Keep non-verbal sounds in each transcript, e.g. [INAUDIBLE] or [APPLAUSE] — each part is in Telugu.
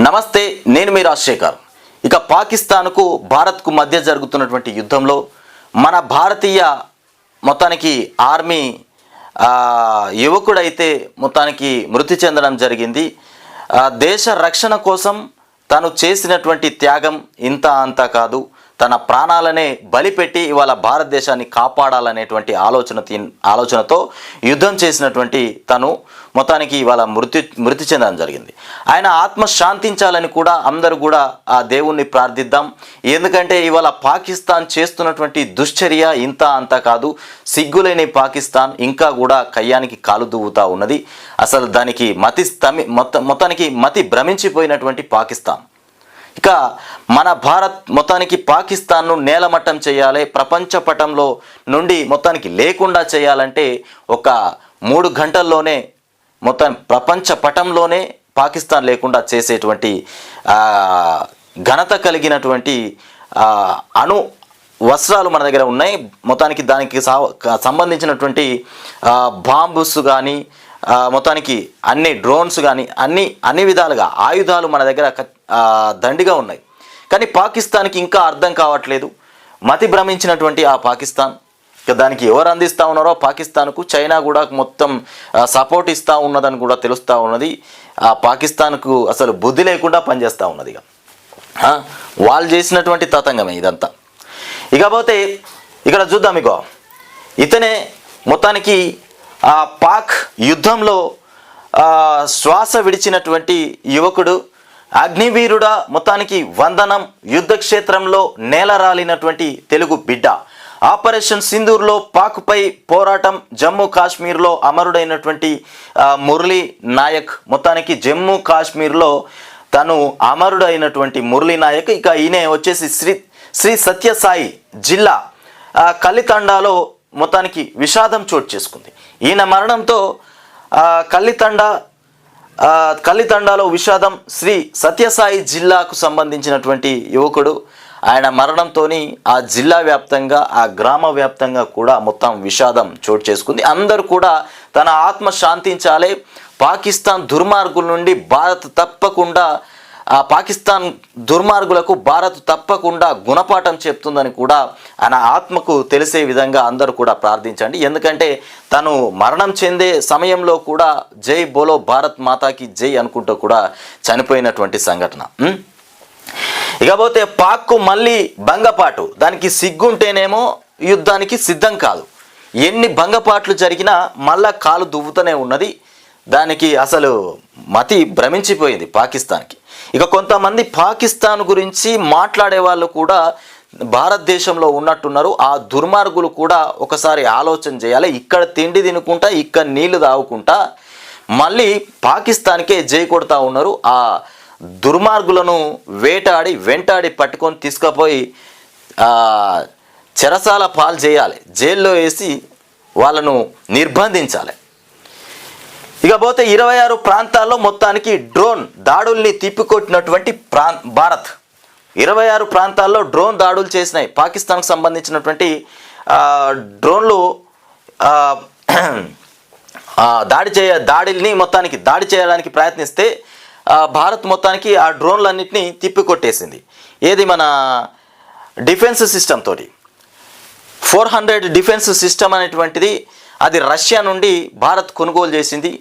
నమస్తే నేను మీ రాజశేఖర్. ఇక పాకిస్తాన్కు భారత్కు మధ్య జరుగుతున్నటువంటి యుద్ధంలో మన భారతీయ మొత్తానికి ఆర్మీ యువకుడైతే మొత్తానికి మృతి చెందడం జరిగింది. దేశ రక్షణ కోసం తను చేసినటువంటి త్యాగం ఇంత అంతా కాదు. తన ప్రాణాలనే బలిపెట్టి ఇవాళ భారతదేశాన్ని కాపాడాలనేటువంటి ఆలోచన ఆలోచనతో యుద్ధం చేసినటువంటి తను మొత్తానికి ఇవాళ మృతి మృతి చెందడం జరిగింది. ఆయన ఆత్మ శాంతించాలని కూడా అందరూ కూడా ఆ దేవుణ్ణి ప్రార్థిద్దాం. ఎందుకంటే ఇవాళ పాకిస్తాన్ చేస్తున్నటువంటి దుశ్చర్య ఇంత అంత కాదు. సిగ్గులేని పాకిస్తాన్ ఇంకా కూడా కయ్యానికి కాలు దువ్వుతా ఉన్నది. అసలు దానికి మతి స్తమి మొత్తం మొత్తానికి మతి భ్రమించిపోయినటువంటి పాకిస్తాన్. ఇక మన భారత్ మొత్తానికి పాకిస్తాన్ను నేలమట్టం చేయాలి ప్రపంచ పటంలో నుండి మొత్తానికి లేకుండా చేయాలంటే ఒక మూడు గంటల్లోనే మొత్తం ప్రపంచ పటంలోనే పాకిస్తాన్ లేకుండా చేసేటువంటి ఘనత కలిగినటువంటి అణు వస్త్రాలు మన దగ్గర ఉన్నాయి. మొత్తానికి దానికి సా- సంబంధించినటువంటి బాంబుస్ కానీ మొత్తానికి అన్ని డ్రోన్స్ కానీ అన్ని అన్ని విధాలుగా ఆయుధాలు మన దగ్గర దండిగా ఉన్నాయి. కానీ పాకిస్తాన్కి ఇంకా అర్థం కావట్లేదు. మతి భ్రమించినటువంటి ఆ పాకిస్తాన్. దానికి ఎవరు అందిస్తూ ఉన్నారో పాకిస్తాన్కు చైనా కూడా మొత్తం సపోర్ట్ ఇస్తూ ఉన్నదని కూడా తెలుస్తూ ఉన్నది. ఆ పాకిస్తాన్కు అసలు బుద్ధి లేకుండా పనిచేస్తూ ఉన్నది ఇక. వాళ్ళు చేసినటువంటి తతంగమే ఇదంతా. ఇకపోతే ఇక్కడ చూద్దాం ఇగో. ఇతనే మొత్తానికి పాక్ యుద్ధంలో శ్వాస విడిచినటువంటి యువకుడు అగ్నివీరుడ మొత్తానికి వందనం యుద్ధ క్షేత్రంలో నేలరాలినటువంటి తెలుగు బిడ్డ. ఆపరేషన్ సింధూర్లో పాక్పై పోరాటం జమ్మూ కాశ్మీర్లో అమరుడైనటువంటి మురళి మురళీ నాయక్ మొత్తానికి జమ్మూ కాశ్మీర్లో తను అమరుడైనటువంటి మురళీ నాయక్. ఇక ఈయన వచ్చేసి శ్రీ శ్రీ సత్యసాయి జిల్లా కలితండాలో మొత్తానికి విషాదం చోటు చేసుకుంది. ఈయన మరణంతో కల్లితండ కల్లితండాలో విషాదం శ్రీ సత్యసాయి జిల్లాకు సంబంధించినటువంటి యువకుడు. ఆయన మరణంతో ఆ జిల్లా వ్యాప్తంగా ఆ గ్రామ వ్యాప్తంగా కూడా మొత్తం విషాదం చోటు చేసుకుంది. అందరూ కూడా తన ఆత్మ శాంతించాలి. పాకిస్తాన్ దుర్మార్గుల నుండి భారత్ తప్పకుండా పాకిస్తాన్ దుర్మార్గులకు భారత్ తప్పకుండా గుణపాఠం చెప్తుందని కూడా ఆయన ఆత్మకు తెలిసే విధంగా అందరూ కూడా ప్రార్థించండి. ఎందుకంటే తను మరణం చెందే సమయంలో కూడా జై బోలో భారత్ మాతాకి జై అనుకుంటూ కూడా చనిపోయినటువంటి సంఘటన. ఇకపోతే పాక్కు మళ్ళీ భంగపాటు. దానికి సిగ్గుంటేనేమో యుద్ధానికి సిద్ధం కాదు. ఎన్ని భంగపాట్లు జరిగినా మళ్ళా కాలు దువ్వుతూనే ఉన్నది. దానికి అసలు మతి భ్రమించిపోయింది పాకిస్తాన్కి. ఇక కొంతమంది పాకిస్తాన్ గురించి మాట్లాడే వాళ్ళు కూడా భారతదేశంలో ఉన్నట్టున్నారు. ఆ దుర్మార్గులు కూడా ఒకసారి ఆలోచన చేయాలి. ఇక్కడ తిండి తినుకుంటా ఇక్కడ నీళ్ళు తాగుకుంటా. మళ్ళీ పాకిస్తాన్కే జై కొడతా ఉన్నారు. ఆ దుర్మార్గులను వేటాడి వెంటాడి పట్టుకొని తీసుకుపోయి చెరసాల పాలు చేయాలి. జైల్లో వేసి వాళ్ళను నిర్బంధించాలి. ఇకపోతే ఇరవై ఆరు ప్రాంతాల్లో మొత్తానికి డ్రోన్ దాడుల్ని తిప్పికొట్టినటువంటి ప్రా భారత్. ఇరవై ఆరు ప్రాంతాల్లో డ్రోన్ దాడులు చేసినాయి. పాకిస్తాన్కు సంబంధించినటువంటి డ్రోన్లు దాడి చేయ దాడిని మొత్తానికి దాడి చేయడానికి ప్రయత్నిస్తే భారత్ మొత్తానికి ఆ డ్రోన్లన్నింటినీ తిప్పికొట్టేసింది. ఏది మన డిఫెన్స్ సిస్టమ్ తోటి? ఫోర్ హండ్రెడ్ డిఫెన్స్ సిస్టమ్ అనేటువంటిది అది రష్యా నుండి భారత్ కొనుగోలు చేసింది.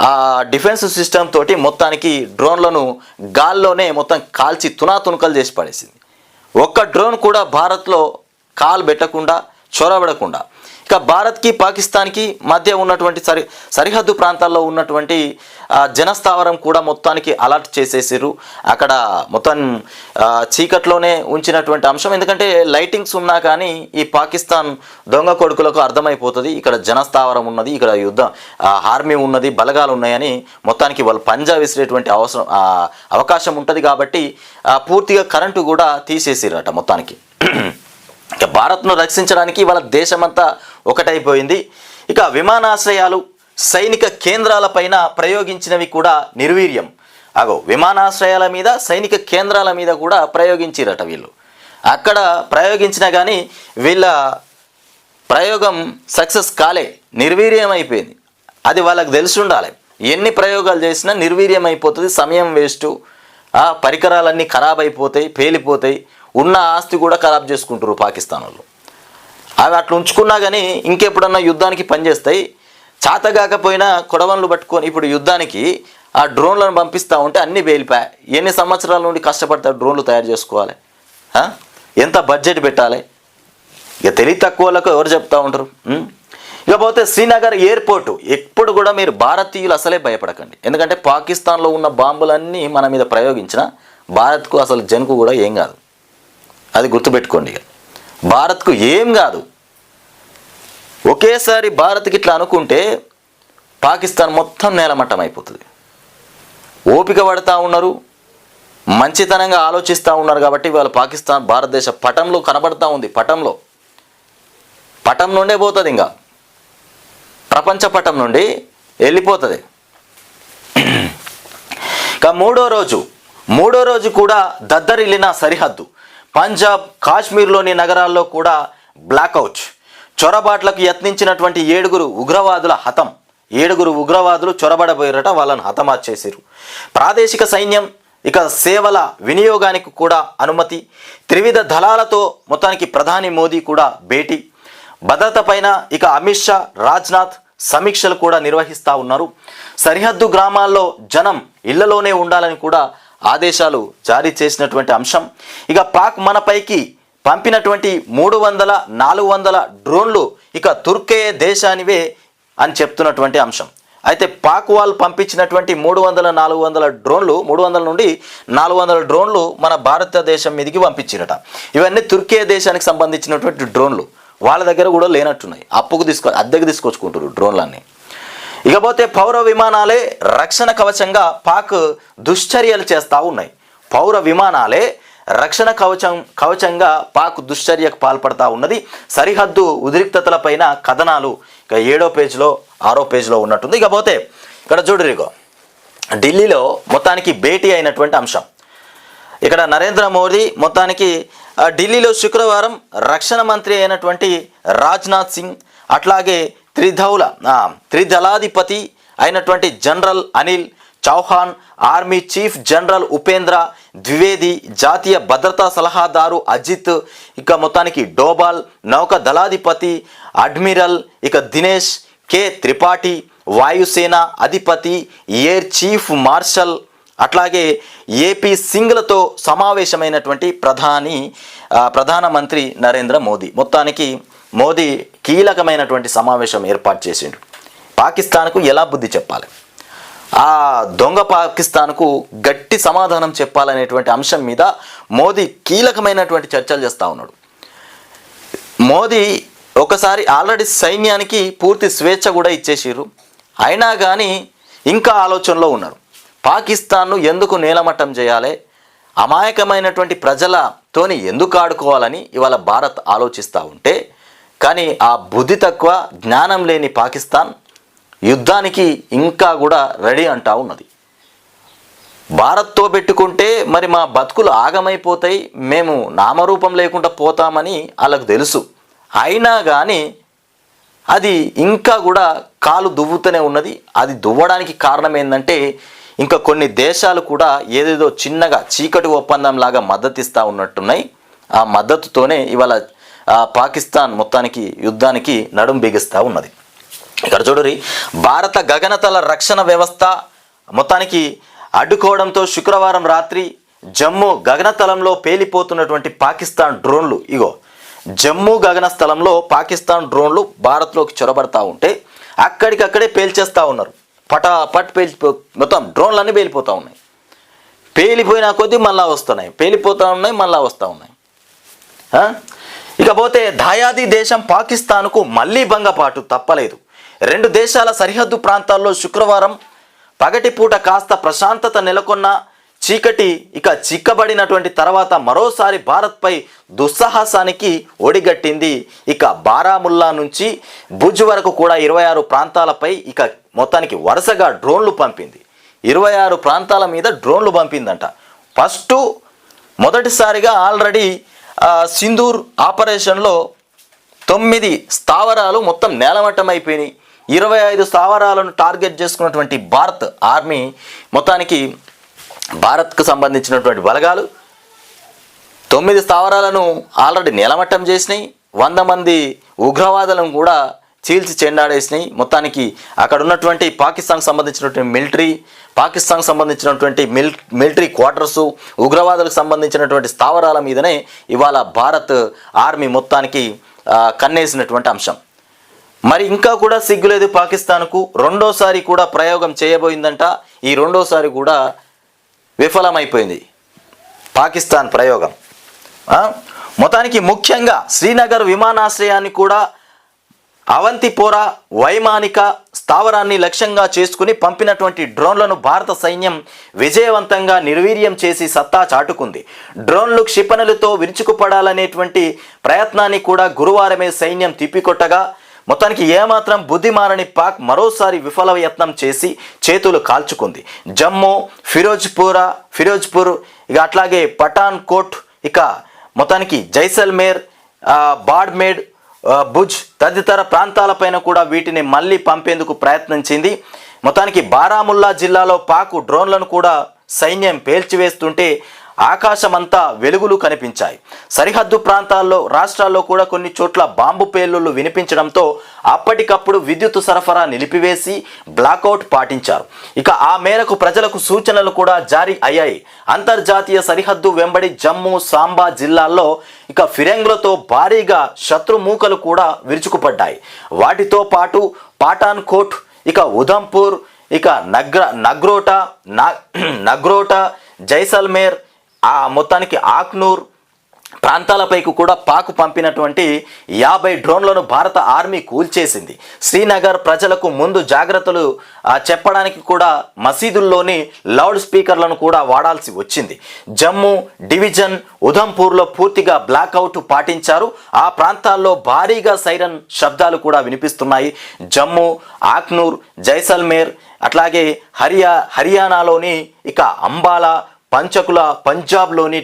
ఆ డిఫెన్స్ సిస్టమ్ తోటి మొత్తానికి డ్రోన్లను గాల్లోనే మొత్తం కాల్చి తునాతునకలు చేసి పడేసింది. ఒక్క డ్రోన్ కూడా భారత్లో కాలు పెట్టకుండా చొరబడకుండా. ఇక భారత్కి పాకిస్తాన్కి మధ్య ఉన్నటువంటి సరి సరిహద్దు ప్రాంతాల్లో ఉన్నటువంటి జనస్థావరం కూడా మొత్తానికి అలర్ట్ చేసేసారు అక్కడ మొత్తం చీకట్లోనే ఉంచినటువంటి అంశం. ఎందుకంటే లైటింగ్స్ ఉన్నా కానీ ఈ పాకిస్తాన్ దొంగ కొడుకులకు అర్థమైపోతుంది. ఇక్కడ జనస్థావరం ఉన్నది ఇక్కడ యుద్ధ ఆర్మీ ఉన్నది బలగాలు ఉన్నాయని మొత్తానికి వాళ్ళు పంజా విసిరేటువంటి అవసరం అవకాశం ఉంటుంది కాబట్టి పూర్తిగా కరెంటు కూడా తీసేసిరట మొత్తానికి. భారత్ను రక్షించడానికి వాళ్ళ దేశమంతా ఒకటైపోయింది. ఇక విమానాశ్రయాలు సైనిక కేంద్రాలపైన ప్రయోగించినవి కూడా నిర్వీర్యం. అగో విమానాశ్రయాల మీద సైనిక కేంద్రాల మీద కూడా ప్రయోగించిరట వీళ్ళు. అక్కడ ప్రయోగించినా కానీ వీళ్ళ ప్రయోగం సక్సెస్ కాలే నిర్వీర్యం అయిపోయింది అది వాళ్ళకి తెలిసి ఉండాలి ఎన్ని ప్రయోగాలు చేసినా నిర్వీర్యం అయిపోతుంది సమయం వేస్ట్. ఆ పరికరాలన్నీ ఖరాబ్ అయిపోతాయి పేలిపోతాయి. ఉన్న ఆస్తి కూడా ఖరాబ్ చేసుకుంటారు పాకిస్తాన్ వాళ్ళు అవి అట్లా ఉంచుకున్నా కానీ ఇంకెప్పుడన్నా యుద్ధానికి పనిచేస్తాయి చాత కాకపోయినా కొడవన్లు పట్టుకొని ఇప్పుడు యుద్ధానికి ఆ డ్రోన్లను పంపిస్తూ ఉంటే అన్నీ పేలిపాయి ఎన్ని సంవత్సరాల నుండి కష్టపడతా డ్రోన్లు తయారు చేసుకోవాలి? ఎంత బడ్జెట్ పెట్టాలి? ఇక తెలివి తక్కువలకు ఎవరు చెప్తా ఉంటారు? ఇకపోతే శ్రీనగర్ ఎయిర్పోర్టు ఎప్పుడు కూడా మీరు భారతీయులు అసలే భయపడకండి. ఎందుకంటే పాకిస్తాన్లో ఉన్న బాంబులన్నీ మన మీద ప్రయోగించిన భారత్కు అసలు జన్కు కూడా ఏం కాదు. అది గుర్తుపెట్టుకోండి భారత్కు ఏం కాదు. ఒకేసారి భారత్కి ఇట్లా అనుకుంటే పాకిస్తాన్ మొత్తం నేలమట్టం అయిపోతుంది. ఓపిక పడతా ఉన్నారు మంచితనంగా ఆలోచిస్తూ ఉన్నారు కాబట్టి వాళ్ళు పాకిస్తాన్ భారతదేశ పటంలో కనబడతా ఉంది పటంలో. పటం నుండే పోతుంది ఇంకా. ప్రపంచ పటం నుండి వెళ్ళిపోతుంది. ఇక మూడో రోజు మూడో రోజు కూడా దద్దరిల్లిన సరిహద్దు. పంజాబ్ కాశ్మీర్లోని నగరాల్లో కూడా బ్లాక్అవుట్ చొరబాట్లకు యత్నించినటువంటి ఏడుగురు ఉగ్రవాదుల హతం. ఏడుగురు ఉగ్రవాదులు చొరబడబోయారట వాళ్ళని హతమార్చేసారు ప్రాదేశిక సైన్యం ఇక సేవల వినియోగానికి కూడా అనుమతి. త్రివిధ దళాలతో మొత్తానికి ప్రధాని మోదీ కూడా భేటీ. భద్రత పైన ఇక అమిత్ షా రాజ్నాథ్ సమీక్షలు కూడా నిర్వహిస్తూ ఉన్నారు. సరిహద్దు గ్రామాల్లో జనం ఇళ్ళలోనే ఉండాలని కూడా ఆదేశాలు జారీ చేసినటువంటి అంశం. ఇక పాక్ మనపైకి పంపినటువంటి మూడు వందల నాలుగు వందల డ్రోన్లు ఇక తుర్కే దేశానివే అని చెప్తున్నటువంటి అంశం. అయితే పాక్ వాళ్ళు పంపించినటువంటి మూడు వందల నాలుగు వందల డ్రోన్లు మూడు వందల నుండి నాలుగు వందల డ్రోన్లు మన భారతదేశం మీదకి పంపించిరట. ఇవన్నీ తుర్కే దేశానికి సంబంధించినటువంటి డ్రోన్లు. వాళ్ళ దగ్గర కూడా లేనట్టున్నాయి. అప్పుకు తీసుకో అద్దెకు తీసుకొచ్చుకుంటారు డ్రోన్లన్నీ. ఇకపోతే పౌర విమానాలే రక్షణ కవచంగా పాక్ దుశ్చర్యలు చేస్తూ ఉన్నాయి. పౌర విమానాలే రక్షణ కవచం కవచంగా పాక్ దుశ్చర్యకు పాల్పడతా ఉన్నది. సరిహద్దు ఉద్రిక్తతలపైన కథనాలు ఇక ఏడో పేజీలో ఆరో పేజీలో ఉన్నట్టుంది. ఇకపోతే ఇక్కడ చూడరిగో ఢిల్లీలో మొత్తానికి భేటీ అయినటువంటి అంశం. ఇక్కడ నరేంద్ర మోదీ మొత్తానికి ఢిల్లీలో శుక్రవారం రక్షణ మంత్రి అయినటువంటి రాజ్నాథ్ సింగ్ అట్లాగే త్రిధౌల త్రిదళాధిపతి అయినటువంటి general Anil Chauhan army chief general Upendra Dwivedi జాతీయ భద్రతా సలహాదారు అజిత్ ఇక మొత్తానికి డోబాల్ నౌక దళాధిపతి అడ్మిరల్ ఇక దినేష్ కె త్రిపాఠి వాయుసేన అధిపతి ఎయిర్ చీఫ్ మార్షల్ అట్లాగే ఏపీ సింగ్లతో సమావేశమైనటువంటి ప్రధాని ప్రధానమంత్రి నరేంద్ర మోదీ. మొత్తానికి మోదీ కీలకమైనటువంటి సమావేశం ఏర్పాటు చేసిండు. పాకిస్తాన్కు ఎలా బుద్ధి చెప్పాలి? ఆ దొంగ పాకిస్తాన్కు గట్టి సమాధానం చెప్పాలనేటువంటి అంశం మీద మోదీ కీలకమైనటువంటి చర్చలు చేస్తూ ఉన్నాడు. మోదీ ఒకసారి ఆల్రెడీ సైన్యానికి పూర్తి స్వేచ్ఛ కూడా ఇచ్చేసిర్రు. అయినా కానీ ఇంకా ఆలోచనలో ఉన్నారు. పాకిస్తాన్ను ఎందుకు నేలమట్టం చేయాలి? అమాయకమైనటువంటి ప్రజలతోని ఎందుకు ఆడుకోవాలని ఇవాళ భారత్ ఆలోచిస్తూ ఉంటే కానీ ఆ బుద్ధి తక్కువ జ్ఞానం లేని పాకిస్తాన్ యుద్ధానికి ఇంకా కూడా రెడీ అంటా ఉన్నది. భారత్తో పెట్టుకుంటే మరి మా బతుకులు ఆగమైపోతాయి మేము నామరూపం లేకుండా పోతామని వాళ్ళకు తెలుసు. అయినా కానీ అది ఇంకా కూడా కాలు దువ్వుతూనే ఉన్నది. అది దువ్వడానికి కారణం ఏంటంటే ఇంకా కొన్ని దేశాలు కూడా ఏదేదో చిన్నగా చీకటి ఒప్పందంలాగా మద్దతిస్తూ మద్దతు ఇస్తూ ఉన్నట్టున్నాయి. ఆ మద్దతుతోనే ఇవాళ పాకిస్తాన్ మొత్తానికి యుద్ధానికి నడుం బిగిస్తూ ఉన్నది. ఇక్కడ చూడరి భారత గగనతల రక్షణ వ్యవస్థ మొత్తానికి అడ్డుకోవడంతో శుక్రవారం రాత్రి జమ్మూ గగనతలంలో పేలిపోతున్నటువంటి పాకిస్తాన్ డ్రోన్లు ఇగో జమ్మూ గగన స్థలంలో పాకిస్తాన్ డ్రోన్లు భారత్లోకి చొరబడతా ఉంటే అక్కడికక్కడే పేల్చేస్తూ ఉన్నారు. పటా పట్ పేల్చిపో మొత్తం డ్రోన్లన్నీ పేలిపోతూ ఉన్నాయి. పేలిపోయిన కొద్దీ మళ్ళా వస్తున్నాయి పేలిపోతూ ఉన్నాయి మళ్ళా వస్తూ ఉన్నాయి. ఇకపోతే దాయాది దేశం పాకిస్తాన్కు మళ్ళీ భంగపాటు తప్పలేదు. రెండు దేశాల సరిహద్దు ప్రాంతాల్లో శుక్రవారం పగటిపూట కాస్త ప్రశాంతత నెలకొన్న చీకటి ఇక చిక్కబడినటువంటి తర్వాత మరోసారి భారత్పై దుస్సాహసానికి ఒడిగట్టింది. ఇక బారాముల్లా నుంచి భుజ్ వరకు కూడా ఇరవై ఆరు ప్రాంతాలపై ఇక మొత్తానికి వరుసగా డ్రోన్లు పంపింది. ఇరవై ఆరు ప్రాంతాల మీద డ్రోన్లు పంపిందంట. ఫస్ట్ మొదటిసారిగా ఆల్రెడీ సింధూర్ ఆపరేషన్లో తొమ్మిది స్థావరాలు మొత్తం నేలమట్టం అయిపోయినాయి ఇరవై ఐదు స్థావరాలను టార్గెట్ చేసుకున్నటువంటి భారత్ ఆర్మీ మొత్తానికి భారత్కు సంబంధించినటువంటి బలగాలు తొమ్మిది స్థావరాలను ఆల్రెడీ నేలమట్టం చేసినాయి. వంద మంది ఉగ్రవాదులను కూడా చీల్చి చెండాడేసినాయి. మొత్తానికి అక్కడ ఉన్నటువంటి పాకిస్తాన్కి సంబంధించినటువంటి మిలిటరీ పాకిస్తాన్కి సంబంధించినటువంటి మిల్ మిలిటరీ క్వార్టర్సు ఉగ్రవాదులకు సంబంధించినటువంటి స్థావరాల మీదనే ఇవాళ భారత్ ఆర్మీ మొత్తానికి కన్నేసినటువంటి అంశం. మరి ఇంకా కూడా సిగ్గులేదు పాకిస్తాన్కు. రెండోసారి కూడా ప్రయోగం చేయబోయిందంట. ఈ రెండోసారి కూడా విఫలమైపోయింది పాకిస్తాన్ ప్రయోగం. మొత్తానికి ముఖ్యంగా శ్రీనగర్ విమానాశ్రయాన్ని కూడా అవంతిపోరా వైమానిక స్థావరాన్ని లక్ష్యంగా చేసుకుని పంపినటువంటి డ్రోన్లను భారత సైన్యం విజయవంతంగా నిర్వీర్యం చేసి సత్తా చాటుకుంది. డ్రోన్లు క్షిపణులతో విరుచుకుపడాలనేటువంటి ప్రయత్నాన్ని కూడా గురువారమే సైన్యం తిప్పికొట్టగా మొత్తానికి ఏమాత్రం బుద్ధిమారని పాక్ మరోసారి విఫల యత్నం చేసి చేతులు కాల్చుకుంది. జమ్మూ ఫిరోజ్పూరా ఫిరోజ్పూర్ ఇక అట్లాగే పఠాన్ కోట్ ఇక మొత్తానికి జైసల్మేర్ బాడ్మేడ్ భుజ్ తదితర ప్రాంతాలపైన కూడా వీటిని మళ్ళీ పంపేందుకు ప్రయత్నించింది. మొత్తానికి బారాముల్లా జిల్లాలో పాకు డ్రోన్లను కూడా సైన్యం పేల్చివేస్తుంటే ఆకాశమంతా వెలుగులు కనిపించాయి. సరిహద్దు ప్రాంతాల్లో రాష్ట్రాల్లో కూడా కొన్ని చోట్ల బాంబు పేలుళ్ళు వినిపించడంతో అప్పటికప్పుడు విద్యుత్ సరఫరా నిలిపివేసి బ్లాకౌట్ పాటించారు. ఇక ఆ మేరకు ప్రజలకు సూచనలు కూడా జారీ అయ్యాయి. అంతర్జాతీయ సరిహద్దు వెంబడి జమ్మూ సాంబా జిల్లాల్లో ఇక ఫిరంగులతో భారీగా శత్రు మూకలు కూడా విరుచుకుపడ్డాయి. వాటితో పాటు పాటాన్ కోట్ ఇక ఉధంపూర్ ఇక నగ్ర నగ్రోటా నా [CLEARS THROAT] నగ్రోటా జైసల్మేర్ ఆ మొత్తానికి ఆక్నూర్ ప్రాంతాలపైకి కూడా పాకు పంపినటువంటి యాభై డ్రోన్లను భారత ఆర్మీ కూల్చేసింది. శ్రీనగర్ ప్రజలకు ముందు జాగ్రత్తలు చెప్పడానికి కూడా మసీదుల్లోని లౌడ్ స్పీకర్లను కూడా వాడాల్సి వచ్చింది. జమ్మూ డివిజన్ ఉధంపూర్లో పూర్తిగా బ్లాక్అవుట్ పాటించారు. ఆ ప్రాంతాల్లో భారీగా సైరన్ శబ్దాలు కూడా వినిపిస్తున్నాయి. జమ్మూ ఆక్నూర్ జైసల్మేర్ అట్లాగే హరియా హర్యానాలోని ఇక అంబాలా పంచకుల పంజాబ్లోని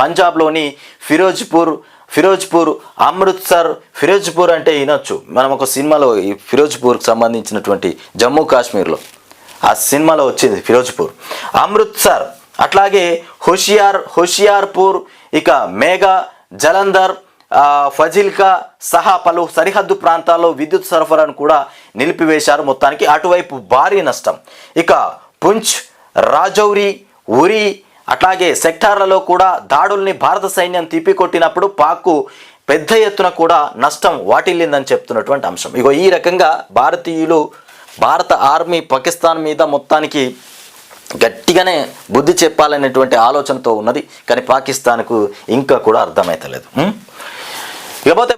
పంజాబ్లోని ఫిరోజ్పూర్ ఫిరోజ్పూర్ అమృత్సర్ ఫిరోజ్పూర్ అంటే వినొచ్చు. మనం ఒక సినిమాలో ఈ ఫిరోజ్పూర్కి సంబంధించినటువంటి జమ్మూ కాశ్మీర్లో. ఆ సినిమాలో వచ్చింది ఫిరోజ్పూర్. అమృత్సర్ అట్లాగే హుషియార్ హుషియార్పూర్ ఇక మేఘా జలంధర్ ఫజిల్కా సహా పలు సరిహద్దు ప్రాంతాల్లో విద్యుత్ సరఫరాను కూడా నిలిపివేశారు మొత్తానికి. అటువైపు భారీ నష్టం. ఇక పుంచ్ రాజౌరి ఉరి అట్లాగే సెక్టార్లలో కూడా దాడుల్ని భారత సైన్యం తిప్పికొట్టినప్పుడు పాక్కు పెద్ద ఎత్తున కూడా నష్టం వాటిల్లిందని చెప్తున్నటువంటి అంశం. ఇగో ఈ రకంగా భారతీయులు భారత ఆర్మీ పాకిస్తాన్ మీద మొత్తానికి గట్టిగానే బుద్ధి చెప్పాలనేటువంటి ఆలోచనతో ఉన్నది. కానీ పాకిస్తాన్కు ఇంకా కూడా అర్థమవుతలేదు ఇకపోతే